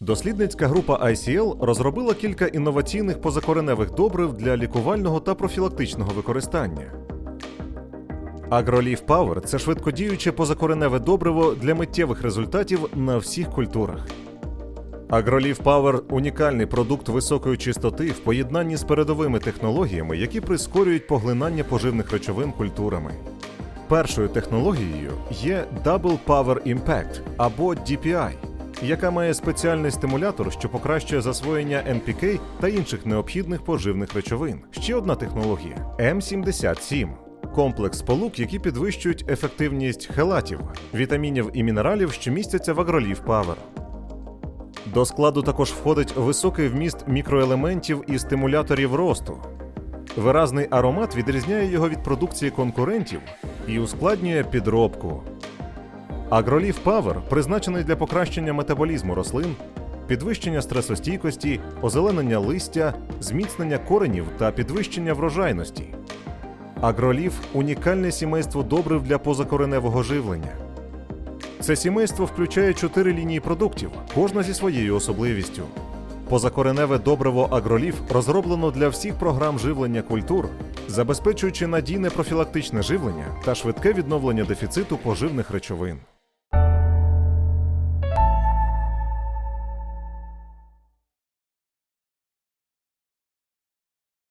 Дослідницька група ICL розробила кілька інноваційних позакореневих добрив для лікувального та профілактичного використання. AgroLeaf Power – це швидкодіюче позакореневе добриво для миттєвих результатів на всіх культурах. AgroLeaf Power – унікальний продукт високої чистоти в поєднанні з передовими технологіями, які прискорюють поглинання поживних речовин культурами. Першою технологією є Double Power Impact або DPI, яка має спеціальний стимулятор, що покращує засвоєння NPK та інших необхідних поживних речовин. Ще одна технологія М77 комплекс сполук, які підвищують ефективність хелатів, вітамінів і мінералів, що містяться в AgroLeaf Power. До складу також входить високий вміст мікроелементів і стимуляторів росту. Виразний аромат відрізняє його від продукції конкурентів і ускладнює підробку. AgroLeaf Power призначений для покращення метаболізму рослин, підвищення стресостійкості, озеленення листя, зміцнення коренів та підвищення врожайності. AgroLeaf – унікальне сімейство добрив для позакореневого живлення. Це сімейство включає чотири лінії продуктів, кожна зі своєю особливістю. Позакореневе добриво Агроліф розроблено для всіх програм живлення культур, забезпечуючи надійне профілактичне живлення та швидке відновлення дефіциту поживних речовин.